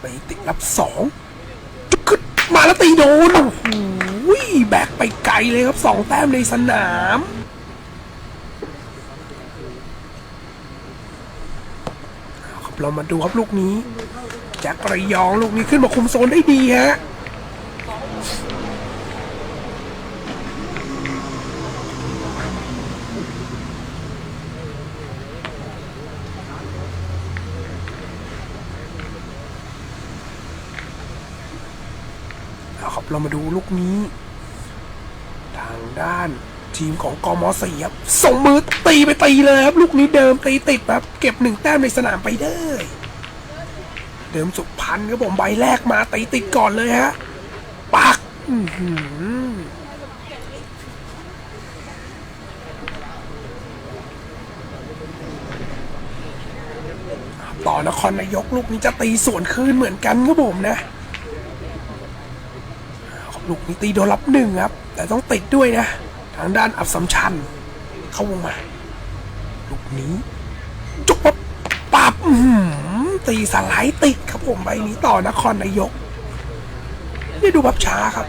ไปติดรับสองจุกขึ้นมาแล้วตีโดนโอ้โหแบกไปไกลเลยครับสองแต้มในสนามเอาครับเรามาดูครับลูกนี้แจ็คระยองลูกนี้ขึ้นมาคุมโซนได้ดีฮะ เรามาดูลูกนี้ ทางด้านทีมของกมสี่ครับส่งมือตีไปตีเลยครับ ลูกนี้เดิมตีติดครับ เก็บหนึ่งแต้มในสนามไปได้เดิมสุพรรณครับผมใบแรกมาตีติดก่อนเลยฮะปักต่อนครนายกลูกนี้จะตีสวนคืนเหมือนกันครับผมนะ ลูกนี้ตีโดนรับหนึ่งครับ แต่ต้องติดด้วยนะ ทางด้านอับสัมชัน เข้าวงมา ลูกนี้จุกปั๊บปับตีสไลด์ติดครับผมใบนี้ต่อนครนายก นี่ดูพับช้าครับ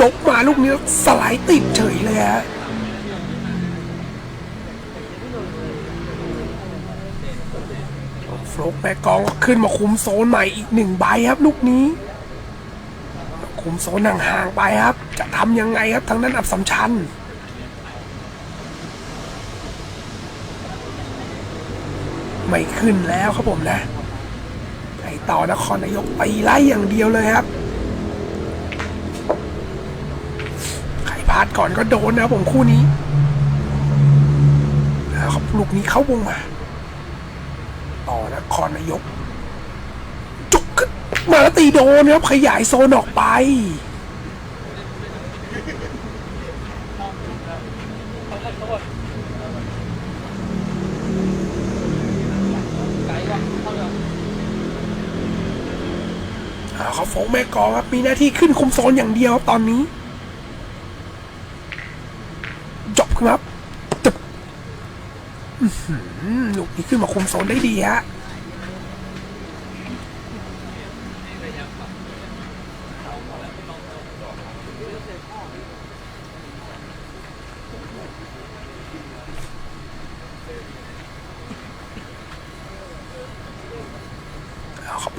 ยกมาลูกนี้สไลด์ติดเฉยเลยฮะโฟลกแม่กองขึ้นมาคุมโซนใหม่อีกหนึ่งใบครับ ลูกนี้ คุมโซนห่างๆไปครับ จะทำยังไงครับทางนั้นอับสัมชันไม่ขึ้นแล้วครับผมนะไอต่อนครนายกตีไล่อย่างเดียวเลยครับใครพลาดก่อนก็โดนนะครับผมคู่นี้แล้วครับลูกนี้เข้าวงมา ต่อนครนายก มาตีโดนครับขยายโซนออกไป เอาเขาโฟกแม่กองครับ มีหน้าที่ขึ้นคุมโซนอย่างเดียวครับตอนนี้ จบครับจบอื้อหือลูกนี้ขึ้นมาคุมโซนได้ดีฮะ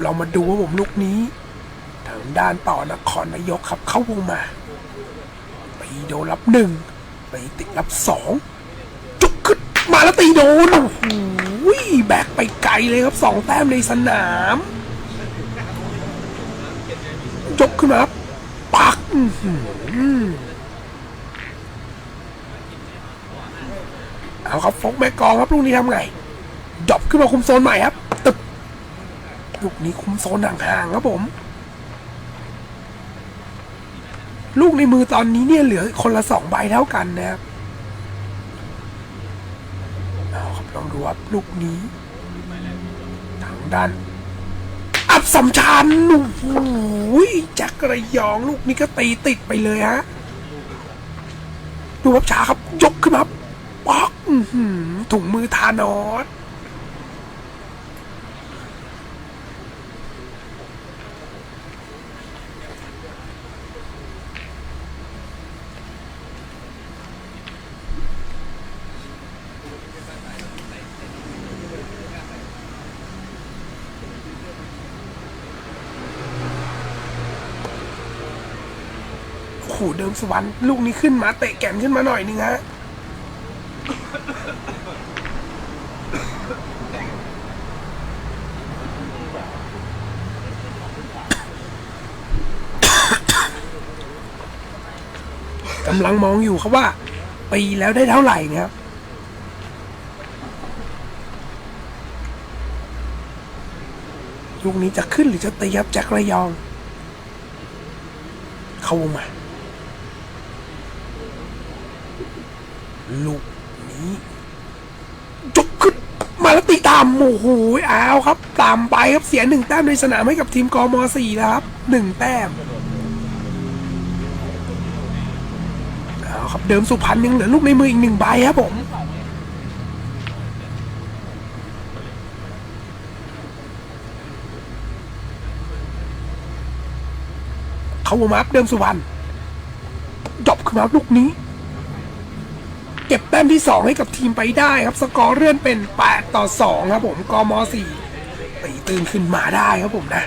เรับเรามาดูว่าผมลูกนี้ทางด้านต่อนครนายกครับเข้าวงมาไปโดนรับหนึ่งไปติดรับสองจุกขึ้นมาแล้วตีโดนโอ้โหแบกไปไกลเลยครับสองแต้มในสนามยกขึ้นมาครับปักเอาครับฟกแม่กองครับลูกนี้ทำไงดอปขึ้นมาคุมโซนใหม่ครับ ลูกนี้คุมโซนห่างๆครับผม ลูกในมือตอนนี้เนี่ยเหลือคนละสองใบเท่ากันนะครับเอาครับลองดูครับลูกนี้ทางด้านอับสัมชันโอ้โหจักระยองลูกนี้ก็ตีติดไปเลยฮะดูครับช้าครับยกขึ้นมาครับป๊อกถุงมือทานอส หเดิมสวรรค์ลูกนี้ขึ้นมาเตะแก่นขึ้นมาหน่อยนึงฮะกำลังมองอยู่ครับว่า ปีแล้วได้เท่าไหร่นี่ยครับลูกนี้จะขึ้นหรือจะตีครับแจ็คระยอง เข้าวงมา ลูกนี้จบขึ้นมาแล้วตีตามโอ้โหอ้าวครับ ตามไปครับเสียหนึ่งแต้มในสนามให้กับทีมกมสี่แล้วครับหนึ่งแต้มเอาครับเดิมสุพรรณยังเหลือลูกในมืออีกหนึ่งใบครับผมเขาวมาร์เดิมสุพรรณจบขึ้นมาลูกนี้ เก็บแต้มที่ 2 ให้กับทีมไปได้ครับสกอร์เลื่อนเป็น 8 ต่อ 2 ครับผมกม4ตีตื่นขึ้นมาได้ครับผมนะ